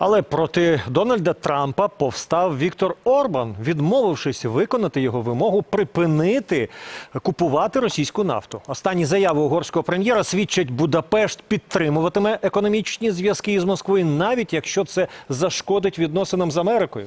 Але проти Дональда Трампа повстав Віктор Орбан, відмовившись виконати його вимогу припинити купувати російську нафту. Останні заяви угорського прем'єра свідчать, Будапешт підтримуватиме економічні зв'язки із Москвою, навіть якщо це зашкодить відносинам з Америкою.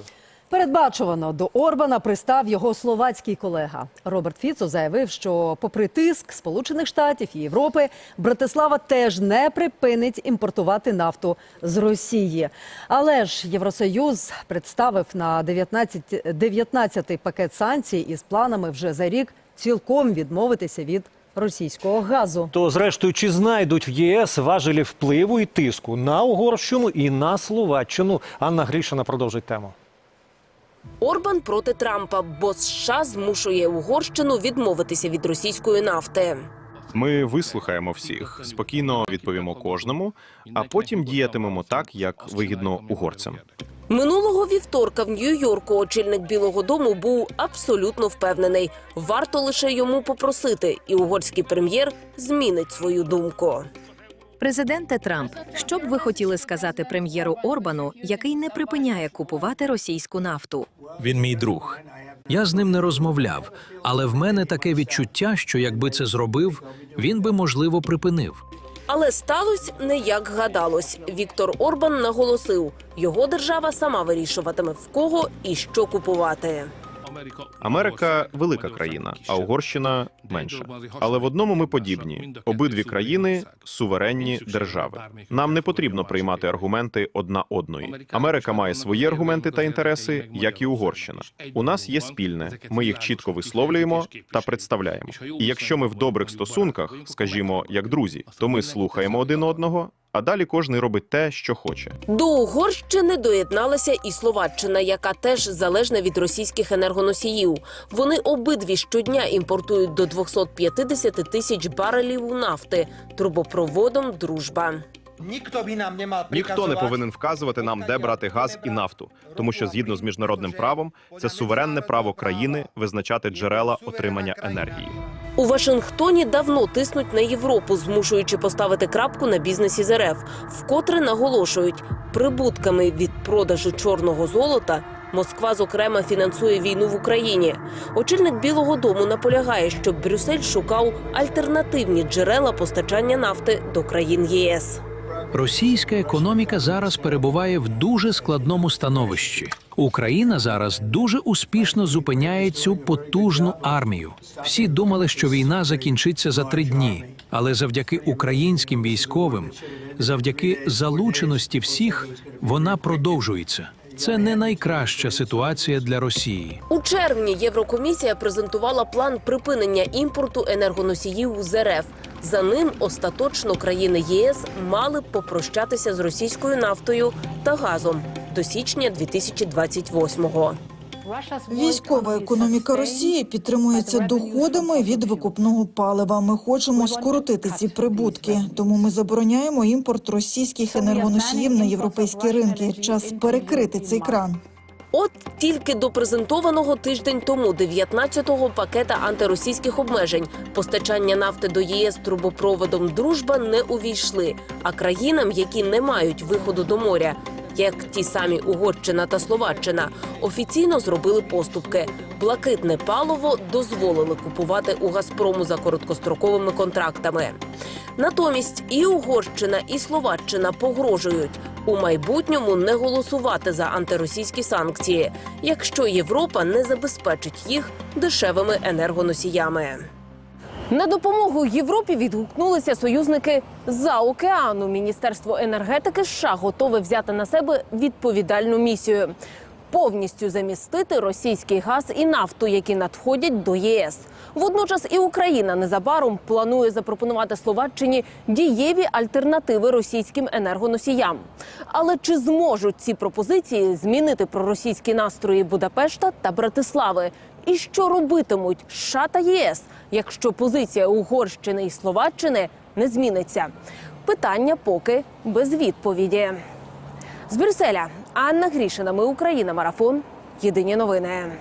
Передбачувано до Орбана пристав його словацький колега. Роберт Фіцо заявив, що, попри тиск Сполучених Штатів і Європи, Братислава теж не припинить імпортувати нафту з Росії. Але ж Євросоюз представив на 19 19-й пакет санкцій із планами вже за рік цілком відмовитися від російського газу. То, зрештою, чи знайдуть в ЄС важелі впливу і тиску на Угорщину і на Словаччину? Анна Грішина продовжить тему. Орбан проти Трампа, бо США змушує Угорщину відмовитися від російської нафти. Ми вислухаємо всіх, спокійно відповімо кожному, а потім діятимемо так, як вигідно угорцям. Минулого вівторка в Нью-Йорку очільник Білого Дому був абсолютно впевнений. Варто лише йому попросити, і угорський прем'єр змінить свою думку. Президенте Трамп, що б ви хотіли сказати прем'єру Орбану, який не припиняє купувати російську нафту? Він мій друг. Я з ним не розмовляв, але в мене таке відчуття, що якби це зробив, він би можливо припинив. Але сталося не як гадалось. Віктор Орбан наголосив, його держава сама вирішуватиме в кого і що купувати. Америка велика країна, а Угорщина менша. Але в одному ми подібні: обидві країни суверенні держави. Нам не потрібно приймати аргументи одна одної. Америка має свої аргументи та інтереси, як і Угорщина. У нас є спільне. Ми їх чітко висловлюємо та представляємо. І якщо ми в добрих стосунках, скажімо, як друзі, то ми слухаємо один одного. А далі кожний робить те, що хоче. До Угорщини доєдналася і Словаччина, яка теж залежна від російських енергоносіїв. Вони обидві щодня імпортують до 250 тисяч барелів нафти трубопроводом Дружба. Ніхто би нам не мав Ніхто не повинен вказувати нам, де брати газ і нафту, тому що згідно з міжнародним правом це суверенне право країни визначати джерела отримання енергії. У Вашингтоні давно тиснуть на Європу, змушуючи поставити крапку на бізнесі з РФ. Вкотре наголошують, прибутками від продажу чорного золота Москва, зокрема, фінансує війну в Україні. Очільник Білого Дому наполягає, щоб Брюссель шукав альтернативні джерела постачання нафти до країн ЄС. Російська економіка зараз перебуває в дуже складному становищі. Україна зараз дуже успішно зупиняє цю потужну армію. Всі думали, що війна закінчиться за три дні, але завдяки українським військовим, завдяки залученості всіх, вона продовжується. Це не найкраща ситуація для Росії. У червні Єврокомісія презентувала план припинення імпорту енергоносіїв з РФ. За ним остаточно країни ЄС мали б попрощатися з російською нафтою та газом до січня 2028-го. Військова економіка Росії підтримується доходами від викупного палива. Ми хочемо скоротити ці прибутки, тому ми забороняємо імпорт російських енергоносіїв на європейські ринки. Час перекрити цей кран. От тільки до презентованого тиждень тому 19-го пакета антиросійських обмежень постачання нафти до ЄС трубопроводом Дружба не увійшли. А країнам, які не мають виходу до моря, як ті самі Угорщина та Словаччина, офіційно зробили поступки. Блакитне паливо дозволили купувати у Газпрому за короткостроковими контрактами. Натомість і Угорщина, і Словаччина погрожують у майбутньому не голосувати за антиросійські санкції, якщо Європа не забезпечить їх дешевими енергоносіями. На допомогу Європі відгукнулися союзники за океану. Міністерство енергетики США готове взяти на себе відповідальну місію повністю замістити російський газ і нафту, які надходять до ЄС. Водночас і Україна незабаром планує запропонувати Словаччині дієві альтернативи російським енергоносіям. Але чи зможуть ці пропозиції змінити проросійські настрої Будапешта та Братислави? І що робитимуть США та ЄС, якщо позиція Угорщини і Словаччини не зміниться? Питання поки без відповіді. З Брюсселя Анна Грішина. Ми Україна. Марафон. Єдині новини.